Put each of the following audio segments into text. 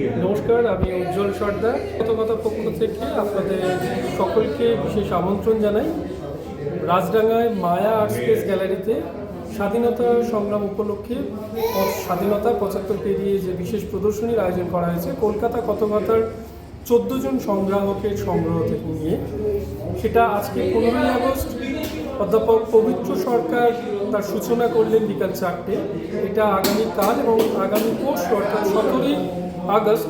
নমস্কার, আমি উজ্জ্বল সর্দার। কতকথা পক্ষ থেকে আপনাদের সকলকে বিশেষ আমন্ত্রণ জানাই। রাজডাঙ্গায় মায়া আর্ট স্পেস গ্যালারিতে স্বাধীনতা সংগ্রাম উপলক্ষে স্বাধীনতা পঁচাত্তর পেরিয়ে যে বিশেষ প্রদর্শনীর আয়োজন করা হয়েছে, কলকাতা কতকথার চোদ্দ জন সংগ্রাহকের সংগ্রহ থেকে নিয়ে। সেটা আজকে পনেরোই আগস্ট। অধ্যাপক পবিত্র সরকার তার সূচনা করলেন বিকাল চারটে। এটা আগামীকাল এবং আগামী পরশু, অর্থাৎ সতেরোই আগস্ট,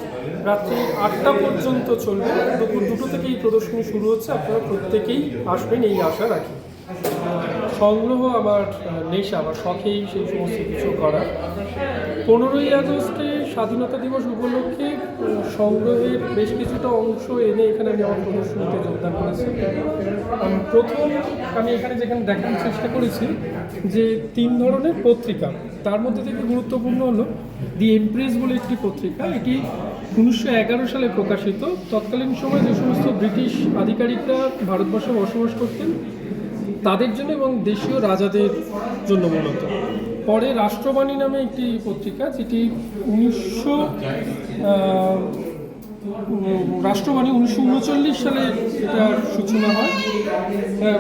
রাত্রি আটটা পর্যন্ত চলবে। দুপুর দুটো থেকে এই প্রদর্শনী শুরু হচ্ছে। আপনারা প্রত্যেকেই আসবেন, এই আশা রাখি। সংগ্রহ আমার নেশা বা শখেই সেই সমস্ত কিছু করা। পনেরোই আগস্টে স্বাধীনতা দিবস উপলক্ষে সংগ্রহের বেশ কিছুটা অংশ এনে এখানে আমি আমার প্রদর্শনীতে যোগদান করেছি। প্রথম আমি এখানে যেখানে দেখানোর চেষ্টা করেছি যে তিন ধরনের পত্রিকা, তার মধ্যে থেকে গুরুত্বপূর্ণ হলো দি এমপ্রেস বলে একটি পত্রিকা। এটি উনিশশো এগারো সালে প্রকাশিত। তৎকালীন সময়ে যে সমস্ত ব্রিটিশ আধিকারিকরা ভারতবর্ষে বসবাস করতেন তাদের জন্য এবং দেশীয় রাজাদের জন্য মূলত। পরে রাষ্ট্রবাণী নামে একটি পত্রিকা, যেটি উনিশশো রাষ্ট্রবাণী উনিশশো উনচল্লিশ সালে এটার সূচনা হয়।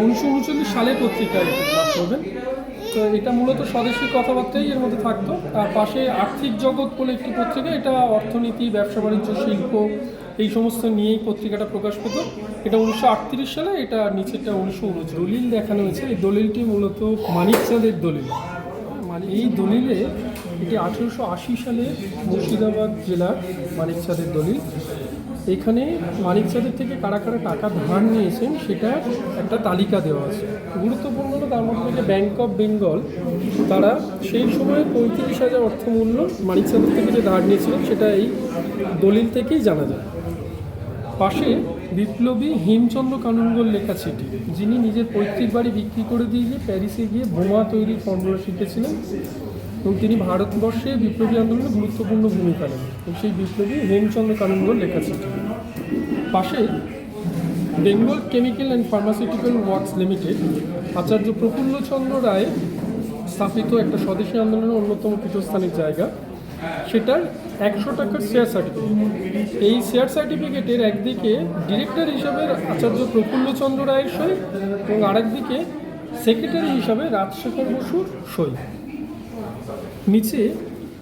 উনিশশো উনচল্লিশ সালে পত্রিকা করবেন। তো এটা মূলত স্বদেশী কথাবার্তাই এর মধ্যে থাকতো। আর পাশে আর্থিক জগৎ বলে একটি পত্রিকা, এটা অর্থনীতি, ব্যবসা, বাণিজ্য, শিল্প এই সমস্ত নিয়েই পত্রিকাটা প্রকাশ পেত। এটা উনিশশো আটত্রিশ সালে, এটা নিচেরটা উনিশশো উনচল্লিশ। দলিল দেখানো হয়েছে। এই দলিলটি মূলত মানিকচাঁদের দলিল। মানে এই দলিলে এটি আঠেরোশো আশি সালে মুর্শিদাবাদ জেলার মানিকচাঁদের দলিল। এখানে মানিকচাঁদের থেকে কারা কারা টাকা ধার নিয়েছেন, সেটা একটা তালিকা দেওয়া আছে। গুরুত্বপূর্ণ হলো তার মধ্যে থেকে ব্যাংক অফ বেঙ্গল তারা সেই সময় পঁয়ত্রিশ হাজার অর্থমূল্য মানিকচাঁদের থেকে যে ধার নিয়েছিলেন, সেটা এই দলিল থেকেই জানা যায়। পাশে বিপ্লবী হেমচন্দ্র কানুনগোর লেখা চিঠি। যিনি নিজের পৈতৃক বাড়ি বিক্রি করে দিয়ে গিয়ে প্যারিসে গিয়ে বোমা তৈরির ফর্মুলা শিখেছিলেন এবং তিনি ভারতবর্ষে বিপ্লবী আন্দোলনে গুরুত্বপূর্ণ ভূমিকা নেন। এবং সেই বিপ্লবী হেমচন্দ্র কানুনগোর লেখা চিঠি। পাশে Bengal chemical and pharmaceutical works limited Acharya Prafullachandra Ray স্থাপিত একটা স্বদেশী আন্দোলনের অন্যতম পীঠস্থানিক জায়গা। সেটার একশো টাকার শেয়ার সার্টিফিকেট এই শেয়ার সার্টিফিকেটের একদিকে ডিরেক্টর হিসাবে আচার্য প্রফুল্লচন্দ্র রায়ের সই এবং আরেকদিকে সেক্রেটারি হিসাবে রাজশেখর বসুর সই। নিচে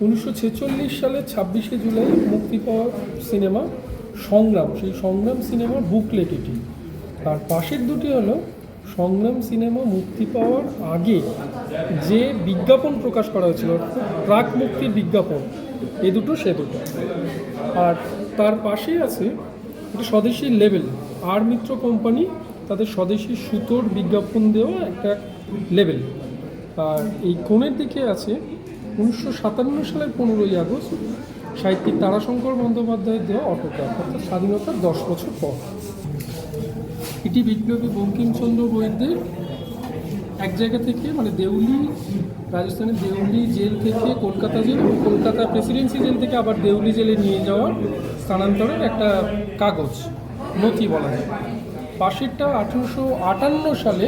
উনিশশো ছেচল্লিশ সালের ছাব্বিশে জুলাই মুক্তি পাওয়া সিনেমা সংগ্রাম, সেই সংগ্রাম সিনেমার বুকলেট এটি। আর পাশের দুটি হলো সংগ্রাম সিনেমা মুক্তি পাওয়ার আগে যে বিজ্ঞাপন প্রকাশ করা হয়েছিল, প্রাক মুক্তির বিজ্ঞাপন, এ দুটো, সে দুটো। আর তার পাশেই আছে একটা স্বদেশী লেভেল আর মিত্র কোম্পানি, তাদের স্বদেশী সুতোর বিজ্ঞাপন দেওয়া একটা লেভেল আর এই কোণের দিকে আছে উনিশশো সাতান্ন সালের পনেরোই আগস্ট, সাহিত্যিক তারাশঙ্কর বন্দ্যোপাধ্যায়ের দেওয়া অটোগ্রাফ অর্থাৎ স্বাধীনতার দশ বছর পর। এটি বিপ্লবী বঙ্কিমচন্দ্র বৈদ্যের এক জায়গা থেকে মানে দেউলি, রাজস্থানের দেউলি জেল থেকে কলকাতা জেল এবং কলকাতা প্রেসিডেন্সি জেল থেকে আবার দেউলি জেলে নিয়ে যাওয়ার স্থানান্তরের একটা কাগজ, নথি বলা যায়। পাশেরটা আঠেরোশো আটান্ন সালে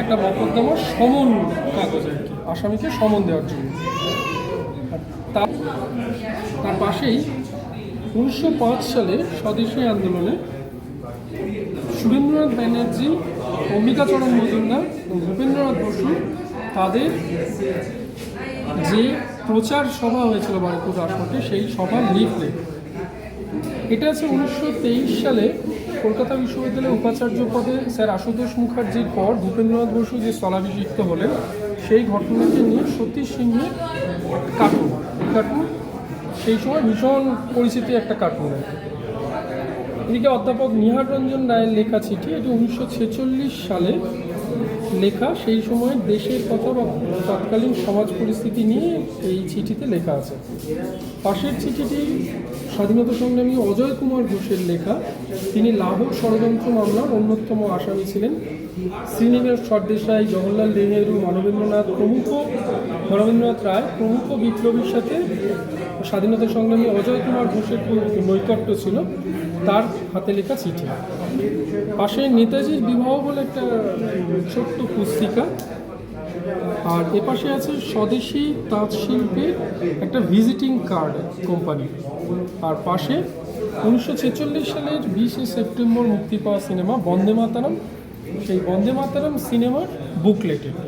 একটা মকদ্দমার সমন কাগজ আর কি, আসামিকে সমন দেওয়ার জন্য। তার তার পাশেই উনিশশো পাঁচ সালে স্বদেশী আন্দোলনে সুরেন্দ্রনাথ ব্যানার্জি অম্বিকাচরণ মজুমদার এবং ভূপেন্দ্রনাথ বসু তাদের যে প্রচার সভা হয়েছিল বারুপুর রাজপথে, সেই সভার লিফলেট এটা আছে উনিশশো তেইশ সালে কলকাতা বিশ্ববিদ্যালয়ের উপাচার্য পদে স্যার আশুতোষ মুখার্জির পর ভূপেন্দ্রনাথ বসু যে স্থলাভিষিক্ত হলেন, সেই ঘটনাকে নিয়ে সতীশ সিংহের কার্টুন কার্টুন সেই সময় ভীষণ পরিচিতি একটা কার্টুন। এদিকে অধ্যাপক নিহার রঞ্জন রায়ের লেখা চিঠি, এটি উনিশশো ছেচল্লিশ সালে লেখা। সেই সময় দেশের কথা বা তৎকালীন সমাজ পরিস্থিতি নিয়ে এই চিঠিতে লেখা আছে। পাশের চিঠিটি স্বাধীনতা সংগ্রামী অজয় কুমার ঘোষের লেখা। তিনি লাহোর ষড়যন্ত্র মামলার অন্যতম আসামি ছিলেন। শ্রীনিবাস সরদেশাই জওহরলাল নেহেরু, মানবেন্দ্রনাথ প্রমুখ। রবীন্দ্রনাথ রায় প্রমুখ বিপ্লবীর সাথে স্বাধীনতা সংগ্রামী অজয় কুমার ঘোষের নৈকট্য ছিল। তার হাতে লেখা চিঠি। পাশে নেতাজির বিবাহ বলে একটা ছোট্ট পুস্তিকা। আর এপাশে আছে স্বদেশি তাঁত শিল্পের একটা ভিজিটিং কার্ড কোম্পানি। আর পাশে উনিশশো ছেচল্লিশ সালের বিশে সেপ্টেম্বর মুক্তি পাওয়া সিনেমা বন্দে মাতারাম। সেই বন্দে মাতারাম সিনেমার বুকলেট এটা